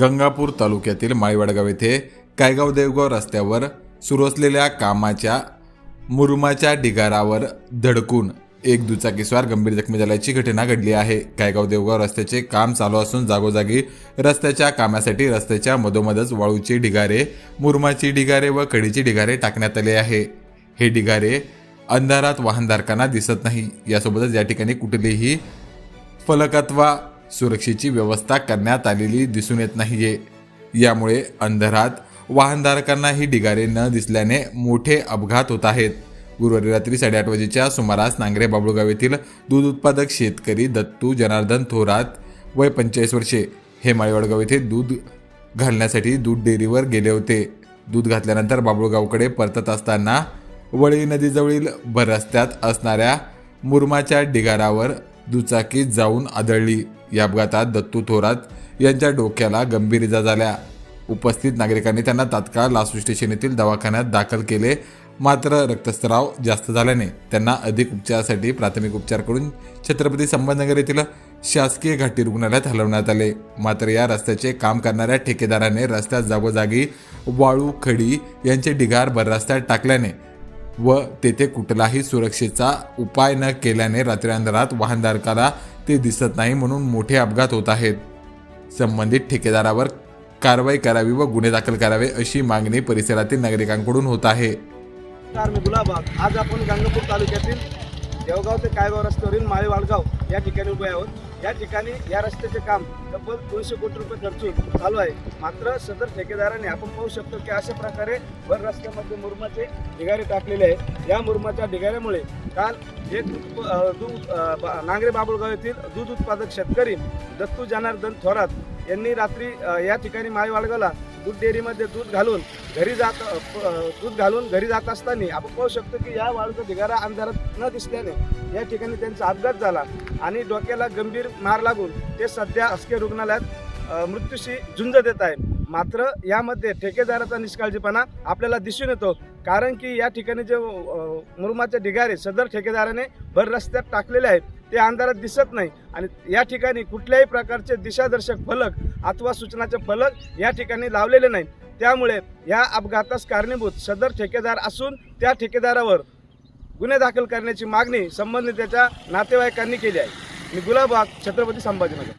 गंगापूर तालुक्यातील माळीवाडगाव येथे कायगाव देवगाव रस्त्यावर सुरू असलेल्या कामाच्या मुरुमाच्या ढिगारावर धडकून एक दुचाकीस्वार गंभीर जखमी झाल्याची घटना घडली आहे. कायगाव देवगाव रस्त्याचे काम चालू असून जागोजागी रस्त्याच्या कामासाठी रस्त्याच्या मधोमधच वाळूची ढिगारे मुरुमाची ढिगारे व कडीची ढिगारे टाकण्यात आले आहे. हे ढिगारे अंधारात वाहनधारकांना दिसत नाही. यासोबतच या ठिकाणी कुठलेही फलक अथवा सुरक्षेची व्यवस्था करण्यात आलेली दिसून येत नाहीये. यामुळे अंधारात वाहनधारकांना ही ढिगारे न दिसल्याने मोठे अपघात होत आहेत. गुरुवारी रात्री साडेआठ वाजेच्या सुमारास नांगरे बाबुळगाव येथील दूध उत्पादक शेतकरी दत्तू जनार्दन थोरात वय पंचेचाळीस वर्षे हे माळीवाडगाव येथे दूध घालण्यासाठी दूध डेअरीवर गेले होते. दूध घातल्यानंतर बाबळगावकडे परतत असताना वळी नदीजवळील भर रस्त्यात असणाऱ्या मुरमाच्या ढिगारावर दुचाकी जाऊन आदळली. या अपघातात दत्तू थोरात यांच्या डोक्याला गंभीर इजा झाल्या. उपस्थित नागरिकांनी त्यांना तात्काळ लासू स्टेशन येथील दवाखान्यात दाखल केले. मात्र रक्तस्राव जास्त झाल्याने त्यांना अधिक उपचारासाठी प्राथमिक उपचार करून छत्रपती संभाजीनगर येथील शासकीय घाटी रुग्णालयात हलवण्यात आले. मात्र या रस्त्याचे काम करणाऱ्या ठेकेदाराने रस्त्यात जागोजागी वाळू खडी यांचे ढिगार भर रस्त्यात टाकल्याने व तेथे कुठलाही सुरक्षेचा उपाय न केल्याने रात्री अंधारात वाहनधारकाला ते दिसत नाही म्हणून मोठे अपघात होत आहेत. संबंधित ठेकेदारावर कारवाई करावी व गुन्हे दाखल करावे अशी मागणी परिसरातील नागरिकांकडून होत आहे. गुलाबाग आज आपण गंगापूर तालुक्यातील देवगाव ते कायगाव रस्त्यावरील माळी वाळगाव या ठिकाणी उभे आहोत. या ठिकाणी या रस्त्याचे काम तब्बल दोनशे कोटी रुपये खर्चून चालू आहे. मात्र सदर ठेकेदाराने आपण पाहू शकतो की अशा प्रकारे वर रस्त्यामध्ये मुरमाचे ढिगारे टाकलेले आहेत. या मुरमाच्या ढिगाऱ्यामुळे काल एक दूध नांगरे बाबुळगाव येथील दूध उत्पादक शेतकरी दत्तू जनार्दन थोरात यांनी रात्री या ठिकाणी मायवाळगावला दूध डेअरीमध्ये दूध घालून घरी जात प- दूध घालून घरी जात असताना आपण पाहू शकतो की या वाळूचा ढिगारा अंधारात न दिसल्याने या ठिकाणी त्यांचा अपघात झाला आणि डोक्याला गंभीर मार लागून ते सध्या अस्के रुग्णालयात मृत्यूशी झुंज देत आहे. मात्र यामध्ये ठेकेदाराचा निष्काळजीपणा आपल्याला दिसून येतो कारण की या ठिकाणी जे मुरुमाचे ढिगारे सदर ठेकेदाराने भर रस्त्यात टाकलेले आहेत. ते अंधारात दिसत नाही. आणि या ठिकाणी कुठल्याही प्रकारचे दिशादर्शक फलक अथवा सूचनाचे फलक या ठिकाणी लावलेले नाही त्यामुळे या अपघातास कारणीभूत सदर ठेकेदार असून त्या ठेकेदारावर गुन्हे दाखल करण्याची मागणी संबंधित त्याच्या नातेवाईकांनी केली आहे. मी गुलाबाग छत्रपती संभाजीनगर.